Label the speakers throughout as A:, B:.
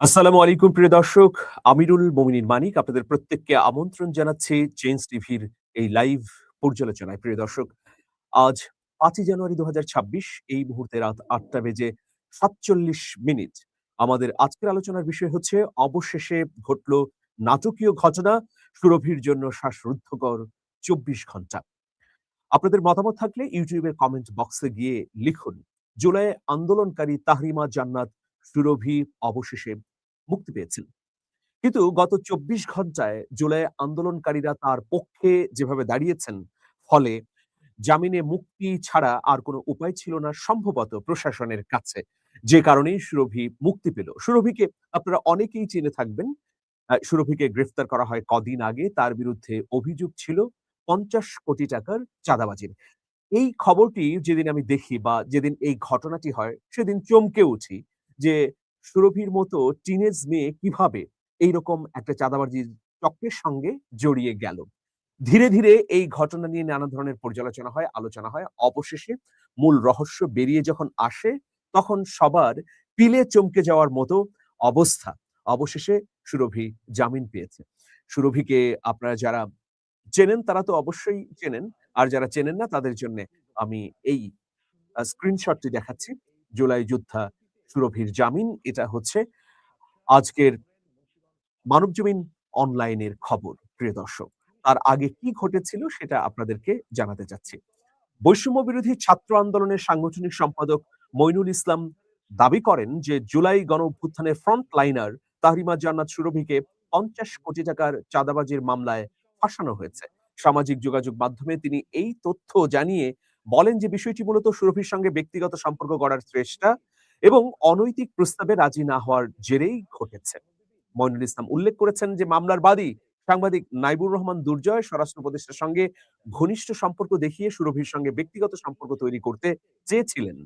A: আসসালামু আলাইকুম, প্রিয় দর্শক। আমিরুল মোমিনিন মানিক আপনাদের প্রত্যেককে আমন্ত্রণ জানাচ্ছি চেঞ্জ টিভির এই লাইভ পর্যালোচনায়। প্রিয় দর্শক, আজ পাঁচই জানুয়ারি দু এই মুহূর্তে রাত আটটা বেজে সাতচল্লিশ মিনিট। আমাদের আজকের আলোচনার বিষয় হচ্ছে, অবশেষে ঘটল নাটকীয় ঘটনা, সুরভির জন্য শ্বাসরুদ্ধকর চব্বিশ ঘণ্টা আপনাদের মতামত থাকলে ইউটিউবের কমেন্ট বক্সে গিয়ে লিখুন। জুলাই আন্দোলনকারী তাহরিমা জান্নাত সুরভি অবশেষে মুক্তি পেয়েছেন কিন্তু গত চব্বিশ ঘন্টায় জুলাই আন্দোলনকারীরা তার পক্ষে যেভাবে দাঁড়িয়েছেন, ফলে জামিনে মুক্তি ছাড়া আর কোনো উপায় ছিল না সম্ভবত প্রশাসনের কাছে। যে কারণেই সুরভি মুক্তি পেল। সুরভিকে আপনারা অনেকেই চিনে থাকবেন। সুরভিকে গ্রেফতার করা হয় কদিন আগে। তার বিরুদ্ধে অভিযোগ ছিল পঞ্চাশ কোটি টাকার চাঁদাবাজির। এই খবরটি যেদিন আমি দেখি বা যেদিন এই ঘটনাটি হয়, সেদিন চমকে উঠি। যে সুরভির মতো টিনেজ মেয়ে কীভাবে এইরকম একটা চাঁদাবাজির চক্রের সঙ্গে জড়িয়ে গেল। ধীরে ধীরে এই ঘটনা নিয়ে নানা ধরনের পর্যালোচনা হয়, আলোচনা হয়। অবশেষে মূল রহস্য বেরিয়ে যখন আসে, তখন সবার পিলে চমকে যাওয়ার মতো অবস্থা। অবশেষে সুরভি জামিন পেয়েছে। সুরভিকে আপনারা যারা চেনেন, তারা তো অবশ্যই চেনেন। আর যারা চেনেন না, তাদের জন্য আমি এই স্ক্রিনশটটি দেখাচ্ছি। জুলাই যোদ্ধা সুরভির জামিন, এটা হচ্ছে আজকের মানবজমিন অনলাইনের খবর, প্রিয় দর্শক। তার আগে কি ঘটেছিল সেটা আপনাদেরকে জানাতে চাচ্ছি। বৈষম্য বিরোধী ছাত্র আন্দোলনের সাংগঠনিক সম্পাদক মইনুল ইসলাম দাবি করেন যে জুলাই গণ অভ্যুত্থানের ফ্রন্ট লাইনার তাহরিমা জান্নাত সুরভিকে পঞ্চাশ কোটি টাকার চাঁদাবাজির মামলায় ফাঁসানো হয়েছে। সামাজিক যোগাযোগ মাধ্যমে তিনি এই তথ্য জানিয়ে বলেন যে বিষয়টি মূলত সুরভির সঙ্গে ব্যক্তিগত সম্পর্ক গড়ার চেষ্টা এবং অনৈতিক প্রস্তাবে রাজি না হওয়ার জেরেই ঘটেছে। মইনুল ইসলাম উল্লেখ করেছেন যে, মামলার বাদী সাংবাদিক নাইবুর রহমান দুর্জয় স্বরাষ্ট্র উপদেষ্টার সঙ্গে ঘনিষ্ঠ সম্পর্ক দেখিয়ে সুরভির সঙ্গে ব্যক্তিগত সম্পর্ক তৈরি করতে চেয়েছিলেন।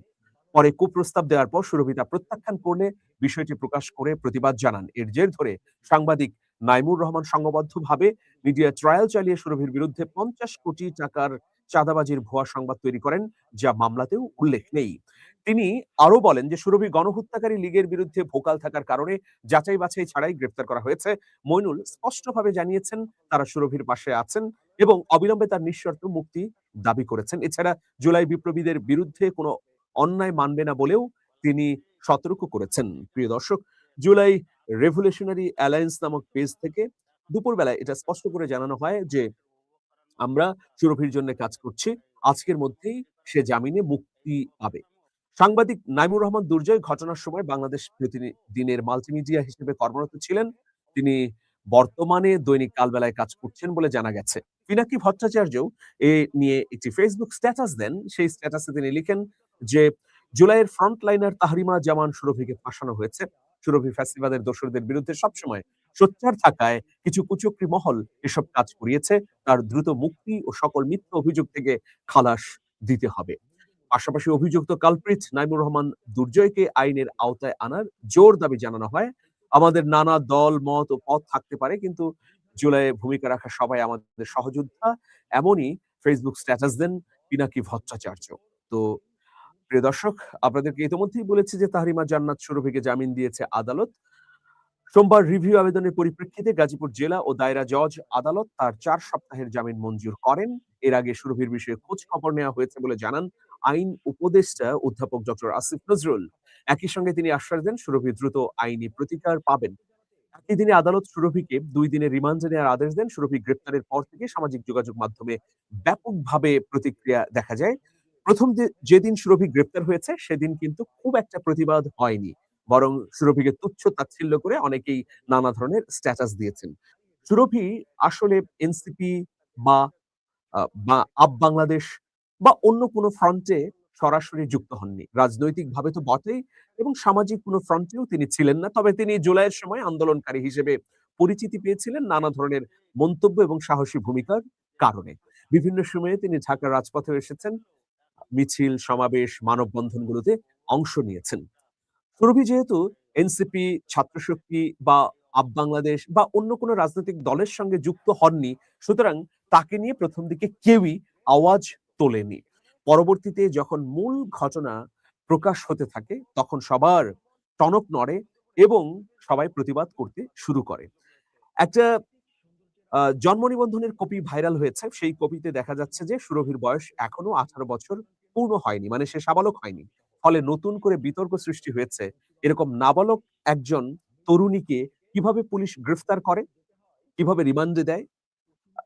A: পরে কুপ্রস্তাব দেওয়ার পর সুরভি তা প্রত্যাখ্যান করলে বিষয়টি প্রকাশ করে প্রতিবাদ জানান। এর জের ধরে সাংবাদিক নাইমুর রহমান সংঘবদ্ধভাবে মিডিয়া ট্রায়াল চালিয়ে সুরভির বিরুদ্ধে পঞ্চাশ কোটি টাকার চাঁদাবাজির ভুয়া সংবাদ তৈরি করেন, যা মামলাতেও উল্লেখ নেই। তিনি আরও বলেন যে, সুরভি গণহত্যাকারী লীগের বিরুদ্ধে ভোকাল থাকার কারণে যাচাই বাছাই ছাড়াই গ্রেফতার করা হয়েছে। মইনুল স্পষ্টভাবে জানিয়েছেন, তারা সুরভির পাশে আছেন এবং অবিলম্বে তার নিঃশর্ত মুক্তি দাবি করেছেন। এছাড়া জুলাই বিপ্লবীদের বিরুদ্ধে কোনো অন্যায় মানবে না বলেও তিনি সতর্ক করেছেন। প্রিয় দর্শক, জুলাই রেভলিউশনারি অ্যালায়েন্স নামক পেজ থেকে দুপুরবেলায় এটা স্পষ্ট করে জানানো হয় যে আমরা সুরভির জন্য কাজ করছি। আজকের মধ্যেই সে জামিনে মুক্তি পাবে। সাংবাদিক নাইমুর রহমান দুর্জয় ঘটনার সময় বাংলাদেশ প্রতিদিনের মাল্টিমিডিয়া হিসেবে কর্মরত ছিলেন। তিনি বর্তমানে দৈনিক কালবেলায় কাজ করছেন বলে জানা গেছে। পিনাকি ভট্টাচার্য এ নিয়ে একটি ফেসবুক স্ট্যাটাস দেন। সেই স্ট্যাটাসে তিনি লিখেন যে, জুলাইয়ের ফ্রন্ট লাইনার তাহরিমা জামান সুরভিকে ফাঁসানো হয়েছে। সুরভি ফ্যাসিবাদের দোসরদের বিরুদ্ধে সবসময় সোচ্চার থাকায় কিছু কুচক্রি মহল এসব কাজ করিয়েছে। তার দ্রুত মুক্তি ও সকল মিথ্যা অভিযোগ থেকে খালাস দিতে হবে। পাশাপাশি অভিযুক্ত কালপ্রিট নাইমুর রহমান দুর্জয়কে আইনের আওতায় আনার জোর দাবি জানানো হয়। আমাদের নানা দল, মত ও পথ থাকতে পারে, কিন্তু জুলাইয়ে ভূমিকা রাখা সবাই আমাদের সহযোদ্ধা। এমনই ফেসবুক স্ট্যাটাস দেন পিনাকি ভট্টাচার্য। তো প্রিয় দর্শক, আপনাদেরকে ইতিমধ্যেই বলেছি যে তাহরিমা জান্নাত সুরভিকে জামিন দিয়েছে আদালত। সোমবার রিভিউ আবেদনের পরিপ্রেক্ষিতে গাজীপুর জেলা ও দায়রা জজ আদালত তার চার সপ্তাহের জামিন মঞ্জুর করেন। এর আগে সুরভির বিষয়ে খোঁজ খবর নেওয়া হয়েছে বলে জানান আইন উপদেষ্টা অধ্যাপক ডক্টর আসিফ নজরুল। একই সঙ্গে তিনি আশ্বাস দেন সুরভি দ্রুত আইনি প্রতিকার পাবেন। একই দিনে আদালত সুরভিকে দুই দিনের রিমান্ডে নেওয়ার আদেশ দেন। সুরভি গ্রেপ্তারের পর থেকে সামাজিক যোগাযোগ মাধ্যমে ব্যাপকভাবে প্রতিক্রিয়া দেখা যায়। প্রথম যেদিন সুরভি গ্রেপ্তার হয়েছে, সেদিন কিন্তু খুব একটা প্রতিবাদ হয়নি। বরং সুরভিকে তুচ্ছ তাচ্ছিল্য করে অনেকেই নানা ধরনের স্ট্যাটাস দিয়েছেন। সুরভি আসলে এনসিপি বা বা আপ বাংলাদেশ বা অন্য কোনো ফ্রন্টে সরাসরি যুক্ত হননি। রাজনৈতিকভাবে তো বটেই এবং সামাজিক কোনো ফ্রন্টেও তিনি ছিলেন না। তবে তিনি জুলাইয়ের সময় আন্দোলনকারী হিসেবে পরিচিতি পেয়েছিলেন নানা ধরনের মন্তব্য এবং সাহসী ভূমিকার কারণে। বিভিন্ন সময়ে তিনি ঢাকার রাজপথে এসেছেন, মিছিল, সমাবেশ, মানববন্ধনগুলোতে অংশ নিয়েছেন। সুরভি যেহেতু এনসিপি ছাত্রশক্তি বা আপ বাংলাদেশ বা অন্য কোনো রাজনৈতিক দলের সঙ্গে যুক্ত হননি, সুতরাং তাকে নিয়ে প্রথম দিকে কেউই আওয়াজ তোলেনি পরবর্তীতে যখন মূল ঘটনা প্রকাশ হতে থাকে, তখন সবার টনক নড়ে এবং সবাই প্রতিবাদ করতে শুরু করে। একটা জন্ম নিবন্ধনের কপি ভাইরাল হয়েছে। সেই কপিতে দেখা যাচ্ছে যে সুরভির বয়স এখনও ১৮ বছর পূর্ণ হয়নি। মানে সে সাবালক হয়নি। ফলে নতুন করে বিতর্ক সৃষ্টি হয়েছে। এরকম নাবালক একজন তরুণীকে কীভাবে পুলিশ গ্রেফতার করে, কীভাবে রিমান্ডে দেয়,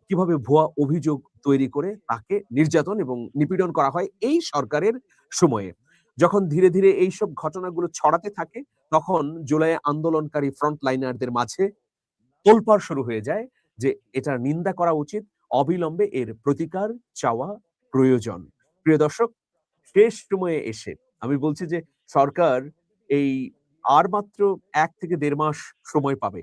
A: কীভাবে ভুয়া অভিযোগ তৈরি করে তাকে নির্যাতন এবং নিপীড়ন করা হয় এই সরকারের সময়ে। যখন ধীরে, ধীরে এইসব ঘটনাগুলো ছড়াতে থাকে তখন জুলাই আন্দোলনকারী ফ্রন্ট লাইনারদের মাঝে তোলপাড় শুরু হয়ে যায় যে এটার নিন্দা করা উচিত। অবিলম্বে এর প্রতিকার চাওয়া প্রয়োজন। প্রিয় দর্শক, শেষ সময়ে এসে আমি বলছি যে সরকার এই আর মাত্র এক থেকে দেড় মাস সময় পাবে।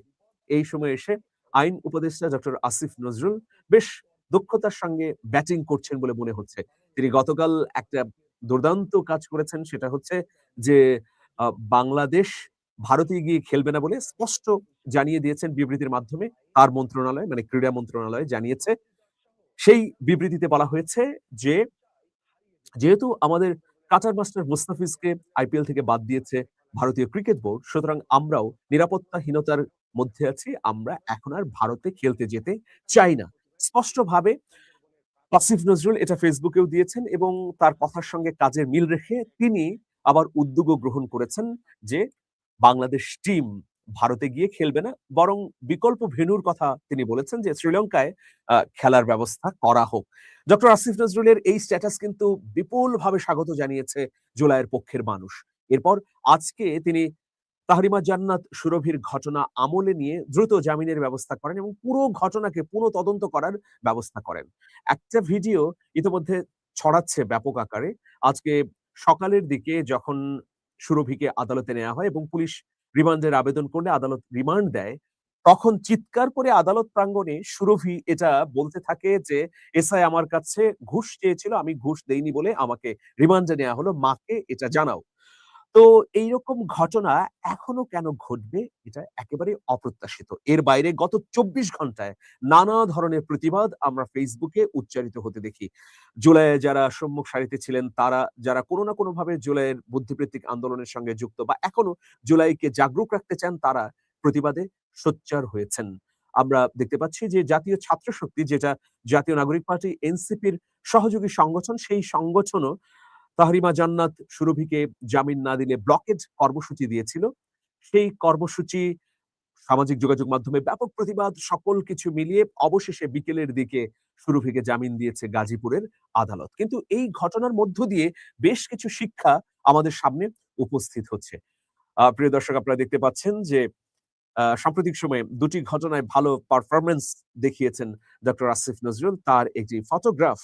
A: এই সময় এসে আইন উপদেষ্টা ডক্টর আসিফ নজরুল বেশ দক্ষতার সঙ্গে ব্যাটিং করছেন বলে মনে হচ্ছে। তিনি গতকাল একটা দুর্দান্ত কাজ করেছেন, সেটা হচ্ছে যে বাংলাদেশ ভারতে গিয়ে খেলবে না বলে স্পষ্ট জানিয়ে দিয়েছেন বিবৃতির মাধ্যমে তার মন্ত্রণালয় মানে ক্রীড়া মন্ত্রণালয় জানিয়েছে। সেই বিবৃতিতে বলা হয়েছে যে, যেহেতু আমাদের কাটার মাস্টার মুস্তাফিজকে আইপিএল থেকে বাদ দিয়েছে ভারতীয় ক্রিকেট বোর্ড সুতরাং আমরাও নিরাপত্তাহীনতার মধ্যে আছি। আমরা এখন আর ভারতে খেলতে যেতে চাই না। স্পষ্টভাবে আসিফ নজরুল এটা ফেসবুকেও দিয়েছেন এবং তার কথার সঙ্গে কাজের মিল রেখে তিনি আবার উদ্যোগও গ্রহণ করেছেন যে বাংলাদেশ টিম ভারতে গিয়ে খেলবে না। বরং বিকল্প ভেন্যুর কথা তিনি বলেছেন যে, শ্রীলঙ্কায় খেলার ব্যবস্থা করা হোক। ডক্টর আসিফ নজরুলের এই স্ট্যাটাস কিন্তু বিপুলভাবে স্বাগত জানিয়েছে জুলাইয়ের পক্ষের মানুষ। এরপর আজকে তিনি তাহরিমা জান্নাত সুরভির ঘটনা আমলে নিয়ে দ্রুত জামিনের ব্যবস্থা করেন এবং পুরো ঘটনাকে পুনঃ তদন্ত করার ব্যবস্থা করেন। একটা ভিডিও ইতোমধ্যে ছড়াচ্ছে ব্যাপক আকারে। আজকে সকালের দিকে যখন সুরভিকে আদালতে নেওয়া হয় এবং পুলিশ রিমান্ডের আবেদন করলে আদালত রিমান্ড দেয়, তখন চিৎকার করে আদালত প্রাঙ্গণে সুরভি এটা বলতে থাকে যে, "এসআই আমার কাছে ঘুষ চেয়েছিল, আমি ঘুষ দেইনি বলে আমাকে রিমান্ডে নেওয়া হলো। মাকে এটা জানাও।" তো এইরকম ঘটনা এখনও কেন ঘটবে? এটা একেবারে অপ্রত্যাশিত। এর বাইরে গত ২৪ ঘন্টায় নানা ধরনের প্রতিবাদ আমরা ফেসবুকে উচ্চারিত হতে দেখি। জুলাইয়ে যারা সম্মুখ সারিতে ছিলেন, তারা, যারা কোনো না কোনোভাবে জুলাইয়ের বুদ্ধিবৃত্তিক আন্দোলনের সঙ্গে যুক্ত বা এখনও জুলাইকে জাগরুক রাখতে চান, তারা প্রতিবাদে সোচ্চার হয়েছেন। আমরা দেখতে পাচ্ছি যে জাতীয় ছাত্র শক্তি যেটা জাতীয় নাগরিক পার্টি, এনসিপির সহযোগী সংগঠন, সেই সংগঠনও তাহরিমা জান্নাত সুরভিকে জামিন না দিলে ব্লকেজ কর্মসূচি দিয়েছিল। সেই কর্মসূচি সামাজিক যোগাযোগ মাধ্যমে ব্যাপক প্রতিবাদ, সকল কিছু মিলিয়ে অবশেষে বিকেলের দিকে সুরভিকে জামিন দিয়েছে গাজীপুরের আদালত। কিন্তু এই ঘটনার মধ্য দিয়ে বেশ কিছু শিক্ষা আমাদের সামনে উপস্থিত হচ্ছে। প্রিয় দর্শক, আপনারা দেখতে পাচ্ছেন যে সাম্প্রতিক সময়ে দুটি ঘটনায় ভালো পারফরমেন্স দেখিয়েছেন ডক্টর আসিফ নজরুল। তার একটি ফটোগ্রাফ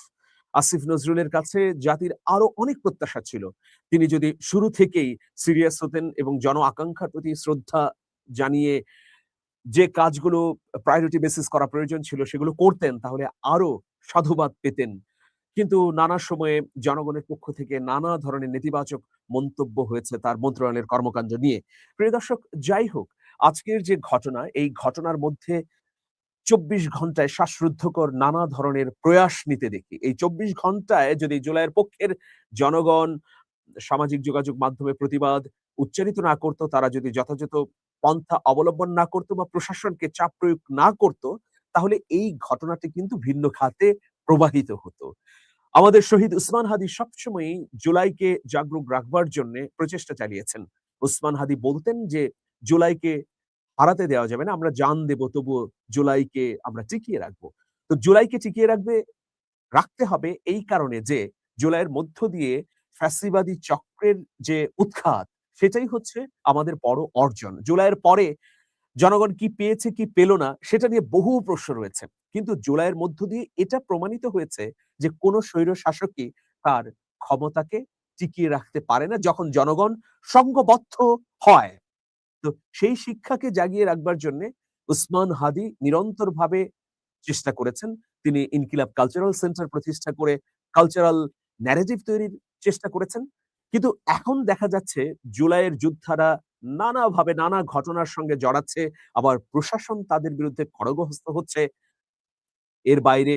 A: আসিফ নজরুলের কাছে জাতির আরও অনেক প্রত্যাশা ছিল। তিনি যদি শুরু থেকেই সিরিয়াস হতেন এবং জন আকাঙ্ক্ষার প্রতি শ্রদ্ধা জানিয়ে যে কাজগুলো প্রায়োরিটি বেসিস করা প্রয়োজন ছিল সেগুলো করতেন তাহলে আরও সাধুবাদ পেতেন। কিন্তু নানা সময়ে জনগণের পক্ষ থেকে নানা ধরনের নেতিবাচক মন্তব্য হয়েছে তার মন্ত্রণালয়ের কর্মকাণ্ড নিয়ে। প্রিয় দর্শক যাই হোক, আজকের যে ঘটনা এই ঘটনার মধ্যে ২৪ ঘন্টায় শ্বাসরুদ্ধকর নানা ধরনের প্রয়াস নিতে দেখি। এই ২৪ ঘন্টায় যদি জুলাইয়ের পক্ষের জনগণ সামাজিক যোগাযোগ মাধ্যমে প্রতিবাদ উচ্চারিত না করত, তারা যদি যথাযথ পন্থা অবলম্বন না করত বা প্রশাসনকে চাপ প্রয়োগ না করত, তাহলে এই ঘটনাটি কিন্তু ভিন্ন খাতে প্রবাহিত হতো। আমাদের শহীদ উসমান হাদি সবসময়ই জুলাইকে জাগরুক রাখবার জন্যে প্রচেষ্টা চালিয়েছেন। উসমান হাদি বলতেন যে, "জুলাইকে হারাতে দেওয়া যাবে না। আমরা জান দেব তবুও জুলাইকে আমরা টিকিয়ে রাখব।" তো জুলাইকে টিকিয়ে রাখবে, রাখতে হবে এই কারণে যে, জুলাইয়ের মধ্য দিয়ে ফ্যাসিবাদী চক্রের যে উৎখাত, সেটাই হচ্ছে আমাদের বড় অর্জন। জুলাইয়ের পরে জনগণ কি পেয়েছে, কি পেল না, সেটা নিয়ে বহু প্রশ্ন রয়েছে। কিন্তু জুলাইয়ের মধ্য দিয়ে এটা প্রমাণিত হয়েছে যে, কোন স্বৈর শাসকই তার ক্ষমতাকে টিকিয়ে রাখতে পারে না, যখন জনগণ সংঘবদ্ধ হয়। তো সেই শিক্ষাকে জাগিয়ে রাখবার জন্য উসমান হাদি নিরন্তরভাবে চেষ্টা করেছেন। তিনি ইনকিলাব কালচারাল সেন্টার প্রতিষ্ঠা করে কালচারাল ন্যারেটিভ তৈরির চেষ্টা করেছেন। কিন্তু এখন দেখা যাচ্ছে জুলাইয়ের যোদ্ধারা নানাভাবে নানা ঘটনার সঙ্গে জড়াচ্ছে। আবার প্রশাসন তাদের বিরুদ্ধে খড়গহস্ত হচ্ছে। এর বাইরে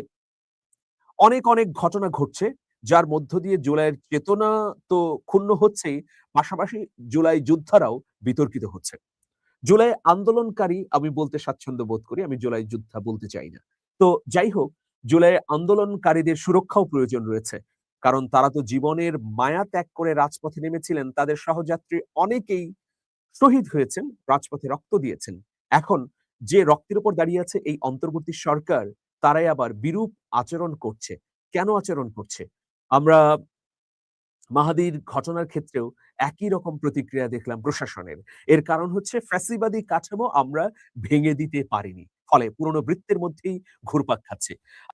A: অনেক, অনেক ঘটনা ঘটছে যার মধ্য দিয়ে জুলাইয়ের চেতনা তো ক্ষুণ্ণ হচ্ছেই, পাশাপাশি জুলাই যোদ্ধারাও বিতর্কিত হচ্ছে। জুলাই আন্দোলনকারী আমি বলতে স্বাচ্ছন্দ্য বোধ করি। আমি জুলাই যোদ্ধা বলতে চাই না। তো যাই হোক, জুলাই আন্দোলনকারীদের সুরক্ষাও প্রয়োজন রয়েছে। কারণ তারা তো জীবনের মায়া ত্যাগ করে রাজপথে নেমেছিলেন। তাদের সহযাত্রী অনেকেই শহীদ হয়েছেন, রাজপথে রক্ত দিয়েছেন। এখন যে রক্তের উপর দাঁড়িয়ে আছে এই অন্তর্বর্তী সরকার, তারাই আবার বিরূপ আচরণ করছে। কেন আচরণ করছে? আমরা মাহাদির ঘটনার ক্ষেত্রেও একই রকম প্রতিক্রিয়া দেখলাম প্রশাসনের। এর কারণ হচ্ছে ফ্যাসিবাদী কাঠামো আমরা ভেঙে দিতে পারিনি। ফলে পুরনো বৃত্তের মধ্যেই ঘুরপাক খাচ্ছে।